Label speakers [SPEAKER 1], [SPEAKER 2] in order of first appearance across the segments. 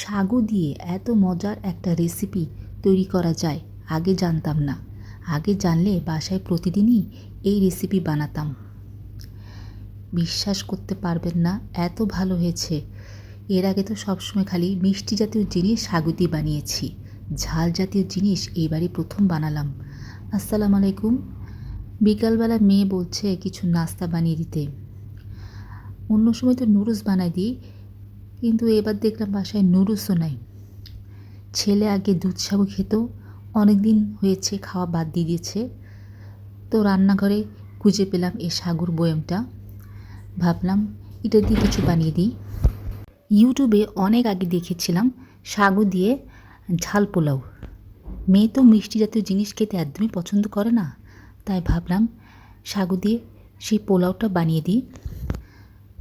[SPEAKER 1] সাগু দিয়ে এত মজার একটা রেসিপি তৈরি করা যায়, আগে জানতাম না। আগে জানলে বাসায় প্রতিদিনই এই রেসিপি বানাতাম। বিশ্বাস করতে পারবেন না, এত ভালো হয়েছে। এর আগে তো সবসময় খালি মিষ্টি জাতীয় জিনিস সাগু দিয়ে বানিয়েছি। ঝাল জাতীয় জিনিস এইবারই প্রথম বানালাম। আসসালামু আলাইকুম। বিকালবেলা মেয়ে বলছে, কিছু নাস্তা বানিয়ে দিতে। অন্য সময় তো নুডলস বানাই দিই। কিন্তু এবার দেখলাম বাসায় নুডলসও নাই। ছেলে আগে দুধ সাবু খেত অনেক দিন হয়েছে খাওয়া বাদ দিয়ে দিয়েছে। তো রান্নাঘরে খুঁজে পেলাম এই সাগুর বয়ামটা। ভাবলাম এটা দিয়ে কিছু বানিয়ে দিই। ইউটিউবে অনেক আগে দেখেছিলাম সাগু দিয়ে ঝাল পোলাও। মেয়ে তো মিষ্টি জাতীয় জিনিস খেতে একদমই পছন্দ করে না। তাই ভাবলাম সাগু দিয়ে সেই পোলাওটা বানিয়ে দিই।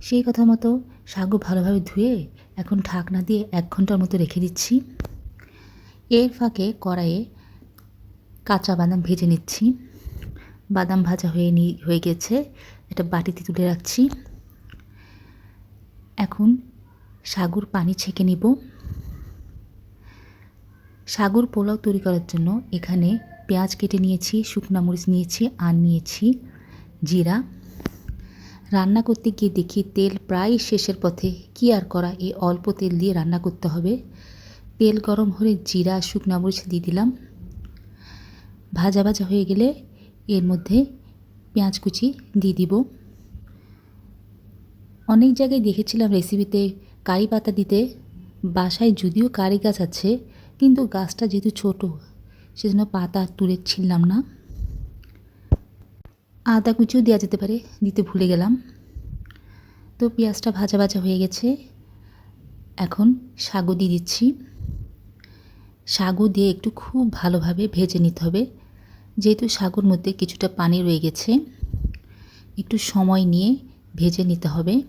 [SPEAKER 1] সেই কথা মতো সাগু ভালোভাবে ধুয়ে এখন ঢাকনা দিয়ে এক ঘণ্টার মতো রেখে দিচ্ছি। এর ফাঁকে কড়াইয়ে কাঁচা বাদাম ভেজে নিচ্ছি। বাদাম ভাজা হয়ে নি, হয়ে গেছে। এটা বাটিতে তুলে রাখছি। এখন সাগুর পানি ছেঁকে নিব। সাগুর পোলাও তৈরি করার জন্য এখানে পেঁয়াজ কেটে নিয়েছি, শুকনা মরিচ নিয়েছি, আর নিয়েছি জিরা। রান্না করতে গিয়ে দেখি তেল প্রায় শেষের পথে। কি আর করা? এই অল্প তেল দিয়ে রান্না করতে হবে। তেল গরম হলে জিরা, শুকনা মরিচ দিয়ে দিলাম। ভাজা ভাজা হয়ে গেলে এর মধ্যে পেঁয়াজ কুচি দিয়ে দিব। অনেক জায়গায় দেখেছিলাম রেসিপিতে কারি পাতা দিতে। বাসায় যদিও কারি গাছ আছে, কিন্তু গাছটা যেহেতু ছোট, সেজন্য পাতা তুলে ছিললাম না। আদা কুচিও দেওয়া যেতে পারে, দিতে ভুলে গেলাম। তো পেঁয়াজটা ভাজা ভাজা হয়ে গেছে। এখন সাগু দিয়ে দিচ্ছি। সাগু দিয়ে একটু খুব ভালোভাবে ভেজে নিতে হবে। যেহেতু সাগুর মধ্যে কিছুটা পানি রয়ে গেছে, একটু সময় নিয়ে ভেজে নিতে হবে।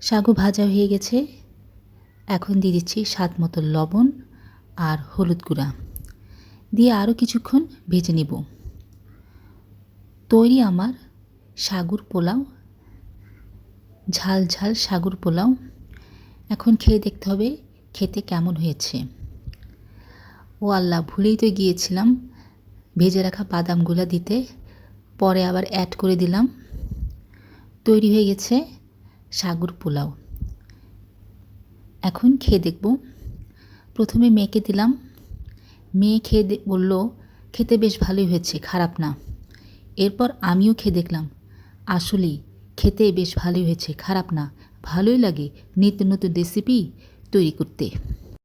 [SPEAKER 1] সাগু ভাজা হয়ে গেছে। এখন দিয়ে দিচ্ছি স্বাদ মতো লবণ আর হলুদ গুঁড়া। দিয়ে আরও কিছুক্ষণ ভেজে নিব। তৈরি আমার সাগুর পোলাও ঝাল ঝাল সাগুর পোলাও। এখন খেয়ে দেখতে হবে খেতে কেমন হয়েছে। ও আল্লাহ, ভুলেই তো গিয়েছিলাম ভেজে রাখা বাদামগুলো দিতে। পরে আবার অ্যাড করে দিলাম। তৈরি হয়ে গেছে সাগুর পোলাও। এখন খেয়ে দেখব। প্রথমে মেয়েকে দিলাম। মেয়ে খেয়ে বলল, খেতে বেশ ভালোই হয়েছে, খারাপ না। এরপর আমিও খেয়ে দেখলাম। আসলেই খেতে বেশ ভালোই হয়েছে, খারাপ না। ভালোই লাগে নিত্য নতুন রেসিপি তৈরি করতে।